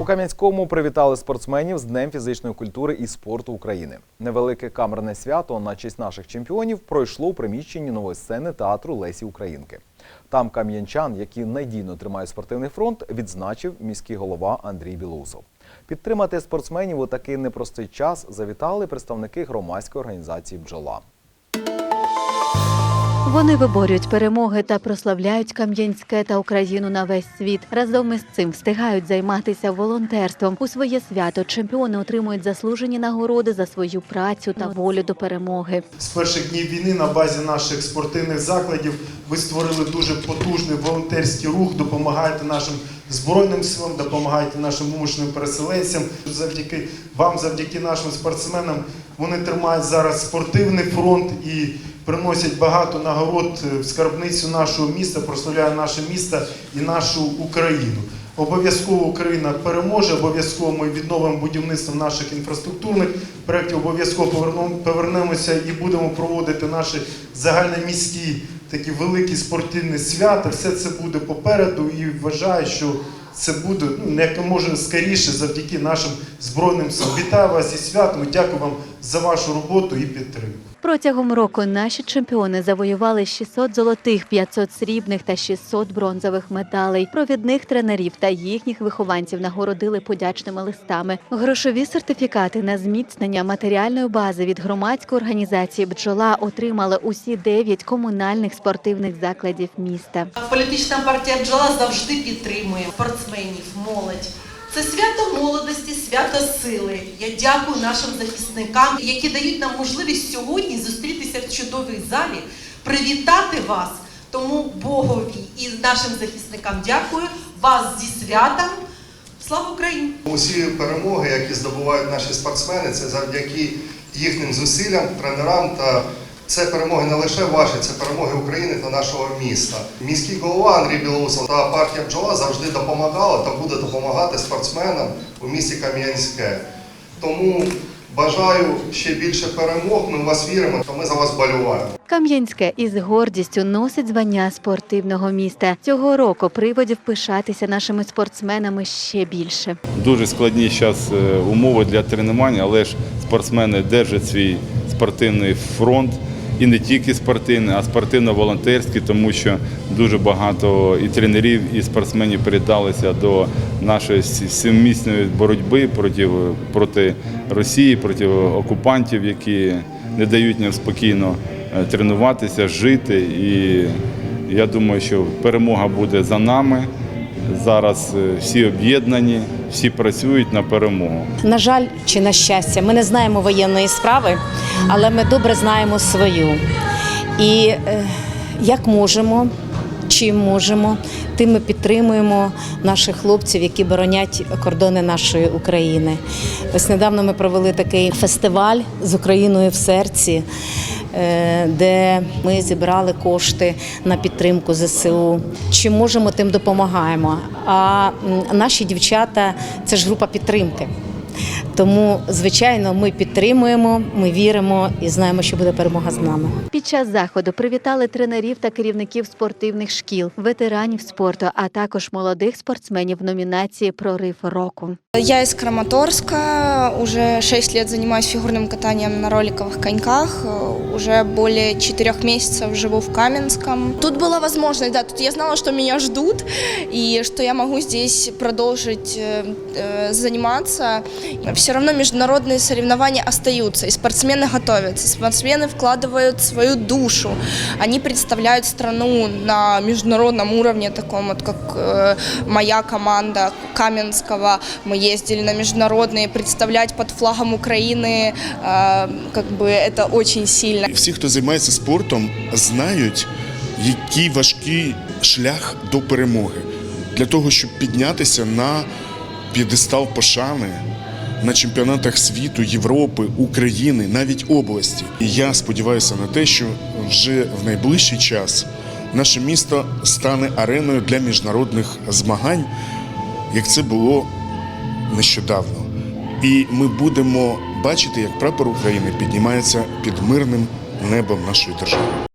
У Кам'янському привітали спортсменів з Днем фізичної культури і спорту України. Невелике камерне свято на честь наших чемпіонів пройшло у приміщенні нової сцени театру Лесі Українки. Там кам'янчан, які надійно тримають спортивний фронт, відзначив міський голова Андрій Білоусов. Підтримати спортсменів у такий непростий час завітали представники громадської організації Бджола. Вони виборюють перемоги та прославляють Кам'янське та Україну на весь світ. Разом із цим встигають займатися волонтерством. У своє свято чемпіони отримують заслужені нагороди за свою працю та волю до перемоги. З перших днів війни на базі наших спортивних закладів ви створили дуже потужний волонтерський рух, допомагаєте нашим збройним силам, допомагаєте нашим вимушеним переселенцям. Завдяки вам, завдяки нашим спортсменам, вони тримають зараз спортивний фронт і приносять багато нагород в скарбницю нашого міста, прославляє наше місто і нашу Україну. Обов'язково Україна переможе, обов'язково ми відновимо будівництво наших інфраструктурних проєктів, обов'язково повернемо- повернемося і будемо проводити наші загальноміські такі великі спортивні свята. Все це буде попереду і вважаю, що це буде ну, як може скоріше завдяки нашим збройним силам. Вітаю вас зі святом. Дякую вам за вашу роботу і підтримку. Протягом року наші чемпіони завоювали 600 золотих, 500 срібних та 600 бронзових медалей. Провідних тренерів та їхніх вихованців нагородили подячними листами. Грошові сертифікати на зміцнення матеріальної бази від громадської організації Бджола отримали усі дев'ять комунальних спортивних закладів міста. Політична партія бджола завжди підтримує спортсменів, молодь. Це свято молодості, свято сили. Я дякую нашим захисникам, які дають нам можливість сьогодні зустрітися в чудовій залі, привітати вас. Тому Богові і нашим захисникам дякую вас зі святом. Слава Україні! Усі перемоги, які здобувають наші спортсмени, це завдяки їхнім зусиллям, тренерам та це перемоги не лише ваші, це перемоги України та нашого міста. Міський голова Андрій Білоусов та партія бджола завжди допомагала та буде допомагати спортсменам у місті Кам'янське. Тому бажаю ще більше перемог. Ми в вас віримо, та ми за вас болюваємо. Кам'янське із гордістю носить звання спортивного міста. Цього року приводів пишатися нашими спортсменами ще більше. Дуже складні зараз умови для тренувань, але ж спортсмени держать свій спортивний фронт. І не тільки спортивний, а спортивно-волонтерський, тому що дуже багато і тренерів, і спортсменів передалися до нашої сіммісної боротьби проти, проти Росії, проти окупантів, які не дають нам спокійно е, тренуватися, жити. І я думаю, що перемога буде за нами. Зараз е, всі об'єднані, всі працюють на перемогу. На жаль, чи на щастя, ми не знаємо воєнної справи, але ми добре знаємо свою. І е, як можемо, чим можемо, тим ми підтримуємо наших хлопців, які боронять кордони нашої України. Ось недавно ми провели такий фестиваль з Україною в серці. е, Де ми зібрали кошти на підтримку ЗСУ. Чи можемо, тим допомагаємо. А наші дівчата це ж група підтримки. Тому, звичайно, ми підтримуємо, ми віримо і знаємо, що буде перемога з нами. Під час заходу привітали тренерів та керівників спортивних шкіл, ветеранів спорту, а також молодих спортсменів в номінації Прорив року. Я из Краматорска, уже 6 лет занимаюсь фигурным катанием на роликовых коньках, э, уже более 4 месяцев живу в Каменском. Тут была возможность, да, тут я знала, что меня ждут и что я могу здесь продолжить э, э, заниматься. Все равно международные соревнования остаются, и спортсмены готовятся, спортсмены вкладывают свою душу, они представляют страну на международном уровне, таком вот, как э, моя команда Каменского. Мы ездили на международные, представлять под флагом Украины, э, как бы это очень сильно. Всі, хто займається спортом, знають, який важкий шлях до перемоги для того, щоб піднятися на п'єдестал пошани на чемпіонатах світу, Європи, України, навіть області. І я сподіваюся на те, що вже в найближчий час наше місто стане ареною для міжнародних змагань, як це було нещодавно. І ми будемо бачити, як прапор України піднімається під мирним небом нашої держави.